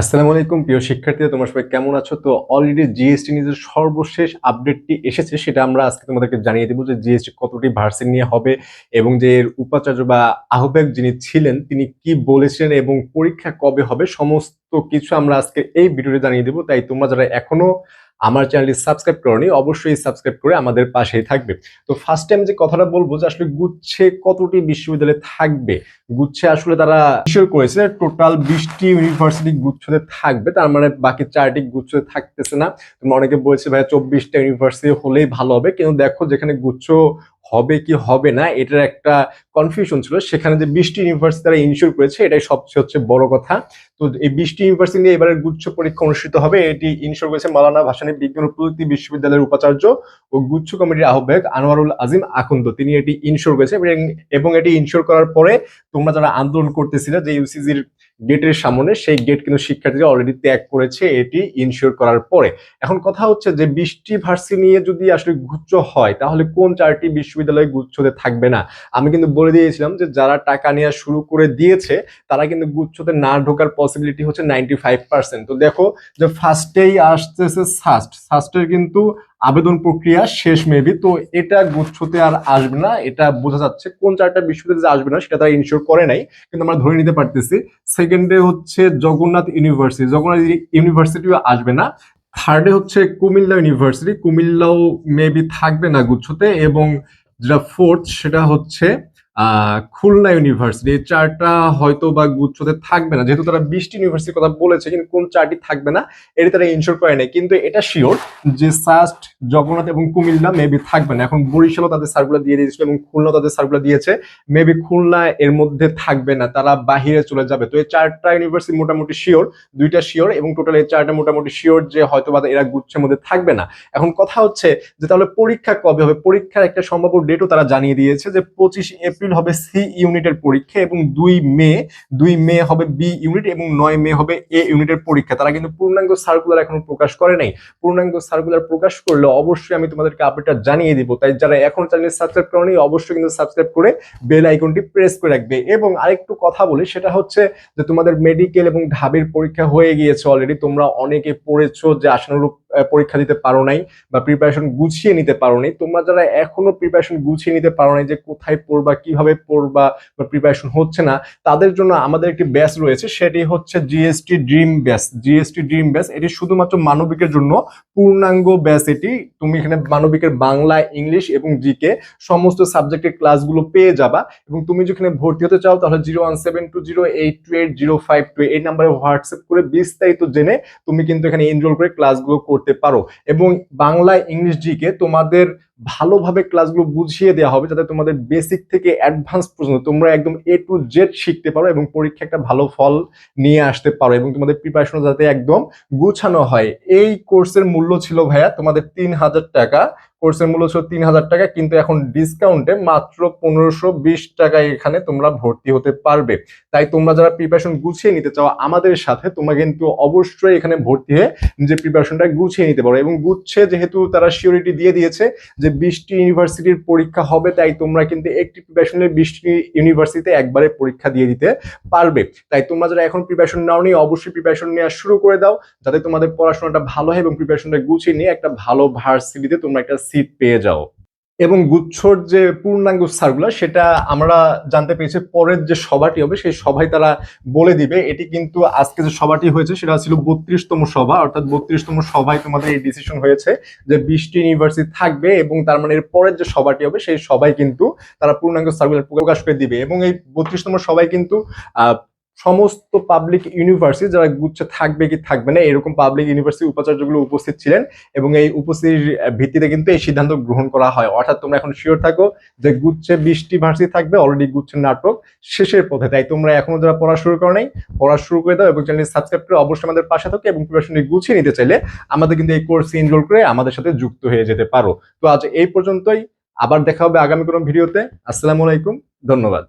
আসসালামু আলাইকুম, প্রিয় শিক্ষার্থীরা তোমার সবাই কেমন আছো? তো অলরেডি জিএসটি নিজের সর্বশেষ আপডেটটি এসেছে, সেটা আমরা আজকে তোমাদেরকে জানিয়ে দেবো যে জিএসটি কতটি ভার্সন নিয়ে হবে এবং যে এর উপাচার্য বা আহ্বায়ক যিনি ছিলেন, তিনি কি বলেছিলেন এবং পরীক্ষা কবে হবে, সমস্ত কিছু আমরা আজকে এই ভিডিওতে জানিয়ে দেবো। তাই তোমরা যারা এখনও আমার চ্যানেলটি সাবস্ক্রাইব করনি, অবশ্যই সাবস্ক্রাইব করে আমাদের পাশেই থাকবে। তো ফার্স্ট টাইম যে কথাটা বলব যে আসলে গুচ্ছে কতটি বিশ্ববিদ্যালয়ে থাকবে? গুচ্ছে আসলে তারা ইস্যুর করেছে টোটাল বিশটি ইউনিভার্সিটি গুচ্ছতে থাকবে, তার মানে বাকি চারটি গুচ্ছতে থাকতেছে না। তোমরা অনেকে বলছে ভাই চব্বিশটা ইউনিভার্সিটি হলেই ভালো হবে, কিন্তু দেখো যেখানে গুচ্ছ হবে কি হবে না, এটার একটা কনফিউশন ছিল। সেখানে যে বৃষ্টি ইউনিভার্সিটি তারা ইনশিওর করেছে, এটাই সবচেয়ে হচ্ছে বড় কথা। তো এই বৃষ্টি ইউনিভার্সিটি নিয়ে এবারের গুচ্ছ পরীক্ষা অনুষ্ঠিত হবে, এটি ইনশিওর করেছে মালানা ভাসানী বিজ্ঞান ও প্রযুক্তি বিশ্ববিদ্যালয়ের উপাচার্য ও গুচ্ছ কমিটির আহ্বায়ক আনোয়ারুল আজিম আকুন্দ তিনি এটি ইনশিওর করেছে এবং এটি ইনশিওর করার পরে তোমরা যারা আন্দোলন করতেছিলে যে ইউসিজির গেটের সামনে, সেই গেট কিন্তু শিক্ষার্থীরা অলরেডি ত্যাগ করেছে, এটি ইনশিওর করার পরে। এখন কথা হচ্ছে যে, বৃষ্টি ভার্সি নিয়ে যদি আসলে গুচ্ছ হয়, তাহলে কোন চারটি বিশ্ববিদ্যালয় গুচ্ছতে থাকবে না? আমি কিন্তু বলে দিয়েছিলাম যে, যারা টাকা নেওয়া শুরু করে দিয়েছে, তারা কিন্তু গুচ্ছতে না ঢোকার পসিবিলিটি হচ্ছে নাইনটি ফাইভ পার্সেন্ট তো দেখো যে ফার্স্টেই আসতেছে সাস্ট। সাস্টের কিন্তু আবেদন প্রক্রিয়া শেষ মেবি তো এটা গুচ্ছতে আর আসবে না। এটা বোঝা যাচ্ছে কোন চারটা বিশ্ববিদ্যালয় যে আসবে না, সেটা তারা ইনশিওর করে নাই, কিন্তু আমরা ধরে নিতে পারতেছি। সেকেন্ডে হচ্ছে জগন্নাথ ইউনিভার্সিটি জগন্নাথ ইউনিভার্সিটিও আসবে না। থার্ডে হচ্ছে কুমিল্লা ইউনিভার্সিটি কুমিল্লাও মেবি থাকবে না গুচ্ছতে, এবং যেটা ফোর্থ সেটা হচ্ছে খুলনা ইউনিভার্সিটি এই চারটা হয়তো বা গুচ্ছতে থাকবে না। যেহেতু তারা বিশটি ইউনিভার্সিটির কথা বলেছে, কিন্তু কোন চারটি থাকবে না, এটা তারা ইনশোর করে নাই কিন্তু এটা শিওর যে সাস্ট জগন্নাথ এবং কুমিল্লা মেবি থাকবে না। এখন বরিশালও তাদের সার্কুলার দিয়ে দিয়েছিল এবং খুলনা তাদের সার্কুলার দিয়েছে। মেবি খুলনা এর মধ্যে থাকবে না, তারা বাহিরে চলে যাবে। তো এই চারটা ইউনিভার্সিটি মোটামুটি শিওর দুইটা শিওর এবং টোটাল এই চারটা মোটামুটি শিওর যে হয়তো বা এরা গুচ্ছের মধ্যে থাকবে না। এখন কথা হচ্ছে যে তাহলে পরীক্ষা কবে হবে? পরীক্ষার একটা সম্ভাব্য ডেটও তারা জানিয়ে দিয়েছে যে পঁচিশ এপ্রিল হবে সি ইউনিটের পরীক্ষা এবং দুই মে দুই মে হবে বি ইউনিট এবং নয় মে হবে এ ইউনিটের পরীক্ষা। তারা কিন্তু পূর্ণাঙ্গ সার্কুলার এখনও প্রকাশ করে নাই। পূর্ণাঙ্গ সার্কুলার প্রকাশ করলে অবশ্যই আমি তোমাদেরকে আপডেটটা জানিয়ে দিব। তাই যারা এখন চ্যানেল সাবস্ক্রাইব করনি, অবশ্যই কিন্তু সাবস্ক্রাইব করে বেল আইকনটি প্রেস করে রাখবে। এবং আরেকটু কথা বলি, সেটা হচ্ছে যে তোমাদের মেডিকেল এবং ঢাবির পরীক্ষা হয়ে গিয়েছে অলরেডি তোমরা অনেকে পড়েছো যে আশানুরূপ পরীক্ষা দিতে পারো নাই বা প্রিপারেশন গুছিয়ে নিতে পারো নাই, তোমরা যারা এখনও প্রিপারেশন গুছিয়ে নিতে পারো নাই যে কোথায় পড়বা, কীভাবে পড়বা বা প্রিপারেশন হচ্ছে না, তাদের জন্য আমাদের একটি ব্যাচ রয়েছে, সেটি হচ্ছে GST dream batch GST dream batch এটি শুধুমাত্র মানবিকের জন্য, পূর্ণাঙ্গ ব্যাচ এটি। তুমি এখানে মানবিকের বাংলা, ইংলিশ এবং জিকে সমস্ত সাবজেক্টের ক্লাসগুলো পেয়ে যাবা এবং তুমি যেখানে ভর্তি হতে চাও তাহলে zero one seven two zero eight two eight zero five two এই নাম্বারে হোয়াটসঅ্যাপ করে বিস্তারিত জেনে তুমি কিন্তু এখানে এনরোল করে ক্লাসগুলো করতে পারো। এবং বাংলা ইংলিশ জিকে তোমাদের ভালোভাবে ক্লাসগুলো বুঝিয়ে দেওয়া হবে যাতে তোমাদের বেসিক থেকে অ্যাডভান্স পর্যন্ত তোমরা একদম এ টু জেড শিখতে পারো এবং পরীক্ষা একটা ভালো ফল নিয়ে আসতে পারো এবং তোমাদের প্রিপারেশন যাতে একদম গুছানো হয়। এই কোর্সের মূল্য ছিল ভাইয়া তোমাদের তিন হাজার টাকা। কোর্সের মূল্য ছিল তিন হাজার টাকা, কিন্তু এখন ডিসকাউন্টে মাত্র পনেরোশো বিশ টাকায় এখানে তোমরা ভর্তি হতে পারবে। তাই তোমরা যারা প্রিপারেশন গুছিয়ে নিতে চাও আমাদের সাথে, তোমরা কিন্তু অবশ্যই এখানে ভর্তি হয়ে নিজের প্রিপারেশনটা গুছিয়ে নিতে পারো। এবং গুচ্ছে যেহেতু তারা সিওরিটি দিয়ে দিয়েছে যে বিশটি ইউনিভার্সিটির পরীক্ষা হবে, তাই তোমরা কিন্তু একটি প্রিপারেশনের বিশটি ইউনিভার্সিটিতে একবারে পরীক্ষা দিয়ে দিতে পারবে। তাই তোমরা যারা এখন প্রিপারেশন নাও নি অবশ্যই প্রিপারেশন নেওয়া শুরু করে দাও, যাতে তোমাদের পড়াশোনাটা ভালো হয় এবং প্রিপারেশনটা গুছিয়ে নিয়ে একটা ভালো ভার্সিটিতে তোমরা একটা সিট পেয়ে যাও। এবং গুচ্ছর যে পূর্ণাঙ্গ সার্কুলার সেটা আমরা জানতে পেরেছি পরের যে সভাটি হবে, সেই সভায় তারা বলে দিবে। এটি কিন্তু আজকে যে সভাটি হয়েছে, সেটা ছিল বত্রিশতম সভা, অর্থাৎ বত্রিশতম সভায় তোমাদের এই ডিসিশন হয়েছে যে বিশটি ইউনিভার্সিটি থাকবে এবং তার মানে এর পরের যে সভাটি হবে, সেই সভায় কিন্তু তারা পূর্ণাঙ্গ সার্কুলার প্রকাশ করে দিবে। এবং এই বত্রিশতম সভায় কিন্তু সমস্ত পাবলিক ইউনিভার্সিটি যারা গুচ্ছে থাকবে কি থাকবে না, এরকম পাবলিক ইউনিভার্সিটি উপাচার্যগুলো উপস্থিত ছিলেন এবং এই উপস্থিতির ভিত্তিতে কিন্তু এই সিদ্ধান্ত গ্রহণ করা হয়। অর্থাৎ তোমরা এখন শিওর থাকো যে গুচ্ছে বিশটি ভার্সিটি থাকবে অলরেডি গুচ্ছের নাটক শেষের পথে। তাই তোমরা এখনও যারা পড়া শুরু করো নাই, পড়া শুরু করে দাও এবং চ্যানেল সাবস্ক্রাইব করে অবশ্যই আমাদের পাশে থাকো এবং প্রিপারেশনটি গুছিয়ে নিতে চাইলে আমাদের কিন্তু এই কোর্সে এনরোল করে আমাদের সাথে যুক্ত হয়ে যেতে পারো। তো আজ এই পর্যন্তই। আবার দেখা হবে আগামী কোনো ভিডিওতে আসসালামু আলাইকুম। ধন্যবাদ।